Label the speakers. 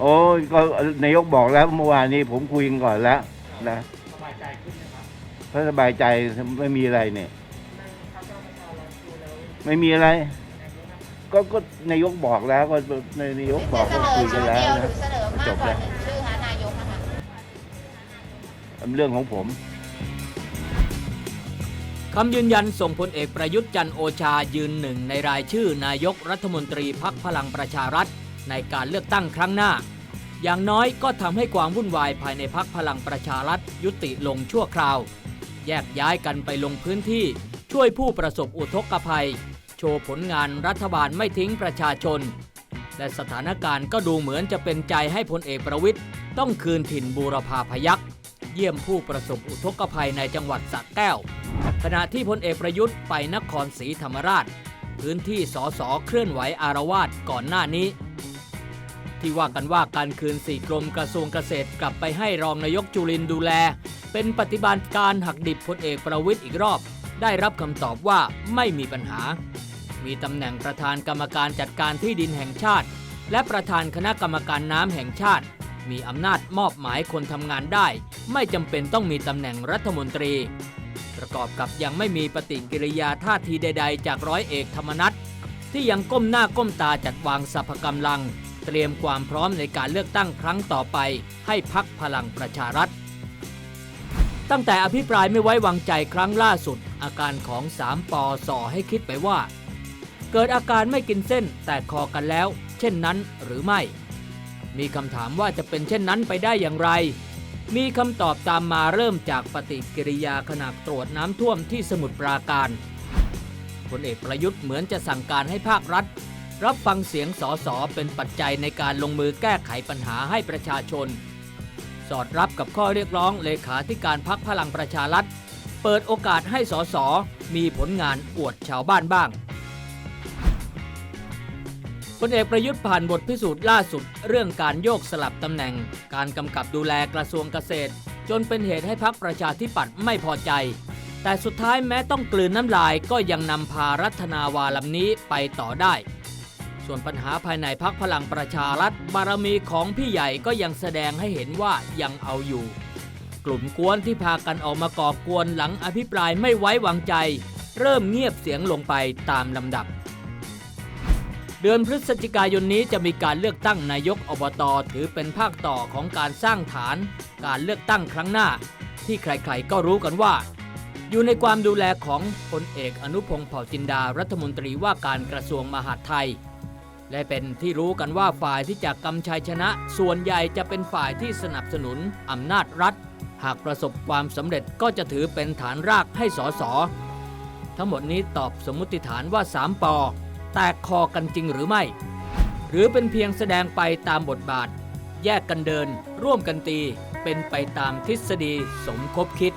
Speaker 1: โอ้ยก็นายกบอกแล้วเมื่อวานนี้ผมคุยกันก่อนแล้วนะ
Speaker 2: สบายใจขึ้นไหมครับ
Speaker 1: ถ้าสบายใจไม่มีอะไรเนี่ย
Speaker 2: ในพรรคพลังประชารัฐดูแล้ว
Speaker 1: ไม่มีอะไร
Speaker 2: แนวโน้ม
Speaker 1: ก็ก็นายกบอกแล้วก็นายกบอก
Speaker 3: เส
Speaker 1: ก็
Speaker 3: นอ
Speaker 1: คุยกั
Speaker 3: ชื่
Speaker 1: น
Speaker 3: อ
Speaker 1: แล้ว
Speaker 3: เดียวห
Speaker 1: นะ
Speaker 3: รือเสนอมาก
Speaker 1: จบ
Speaker 3: กว่า
Speaker 1: แล้ว
Speaker 3: หนึ่งชื่อหานายกนะคะ
Speaker 1: เรื่องของผม
Speaker 4: คำยืนยันส่งพลเอกประยุทธ์จันทร์โอชายืนหนึ่งในรายชื่อนายกรัฐมนตรีพักพลังประชารัฐ ในการเลือกตั้งครั้งหน้า อย่างน้อยก็ทำให้ความวุ่นวายภายในพักพลังประชารัฐยุติลงชั่วคราว แยกย้ายกันไปลงพื้นที่ ช่วยผู้ประสบอุทกภัย โชว์ผลงานรัฐบาลไม่ทิ้งประชาชน และสถานการณ์ก็ดูเหมือนจะเป็นใจให้พลเอกประวิทย์ต้องคืนถิ่นบูรพาพยักษ์เยี่ยมผู้ประสบอุทกภัยในจังหวัดสระแก้ว ขณะที่พลเอกประยุทธ์ไปนครศรีธรรมราช พื้นที่สอสอเคลื่อนไหวอารวาสก่อนหน้านี้ ที่ว่ากันว่าการคืนสี่กรมกระทรวงเกษตรกลับไปให้รองนายกจุลินดูแล เป็นปฏิบัติการหักดิบพลเอกประวิทย์อีกรอบ ได้รับคำตอบว่าไม่มีปัญหา มีตำแหน่งประธานกรรมการจัดการที่ดินแห่งชาติ และประธานคณะกรรมการน้ำแห่งชาติ มีอำนาจมอบหมายคนทำงานได้ ไม่จำเป็นต้องมีตำแหน่งรัฐมนตรี ประกอบกับยังไม่มีปฏิกิริยาท่าทีใด ๆ จากร้อยเอกธรรมนัฐที่ยังก้มหน้าก้มตาจัดวางสรรพกำลัง เตรียมความพร้อมในการเลือกตั้งครั้งต่อไปให้พักพลังประชารัฐ ตั้งแต่อภิปรายไม่ไว้วางใจครั้งล่าสุด อาการของสามปอส่อให้คิดไปว่า เกิดอาการไม่กินเส้นแตกคอกันแล้ว เช่นนั้นหรือไม่ มีคำถามว่าจะเป็นเช่นนั้นไปได้อย่างไร มีคำตอบตามมาเริ่มจากปฏิกิริยาขณะตรวจน้ำท่วมที่สมุทรปราการพลเอกประยุทธ์เหมือนจะสั่งการให้ภาครัฐ รับฟังเสียงสสเป็นปัจจัยในการลงมือแก้ไขปัญหาให้ประชาชน สอดรับกับข้อเรียกร้องเลขาธิการพักพลังประชารัฐ เปิดโอกาสให้สสมีผลงานอวดชาวบ้านบ้างพลเอกประยุทธ์ผ่านบทพิสูจน์ล่าสุด เรื่องการโยกสลับตำแหน่ง การกำกับดูแลกระทรวงเกษตร จนเป็นเหตุให้พักประชาธิปัตย์ไม่พอใจ แต่สุดท้ายแม้ต้องกลืนน้ำลายก็ยังนำพารัฐนาวาลำนี้ไปต่อได้ ส่วนปัญหาภายในพักพลังประชารัฐบารมีของพี่ใหญ่ก็ยังแสดงให้เห็นว่ายังเอาอยู่ กลุ่มกวนที่พากันออกมาก่อกวนหลังอภิปรายไม่ไว้วางใจ เริ่มเงียบเสียงลงไปตามลำดับ เดือนพฤศจิกายนนี้จะมีการเลือกตั้งนายกอบตถือเป็นภาคต่อของการสร้างฐาน การเลือกตั้งครั้งหน้า ที่ใครๆก็รู้กันว่าอยู่ในความดูแลของพลเอกอนุพงศ์เผ่าจินดารัฐมนตรีว่าการกระทรวงมหาดไทย และเป็นที่รู้กันว่าฝ่ายที่จะกำชัยชนะ ส่วนใหญ่จะเป็นฝ่ายที่สนับสนุนอำนาจรัฐ หากประสบความสำเร็จก็จะถือเป็นฐานรากให้สส ทั้งหมดนี้ตอบสมมติฐานว่า 3ปอแตกคอกันจริงหรือไม่ หรือเป็นเพียงแสดงไปตามบทบาท แยกกันเดิน ร่วมกันตี เป็นไปตามทฤษฎีสมคบคิด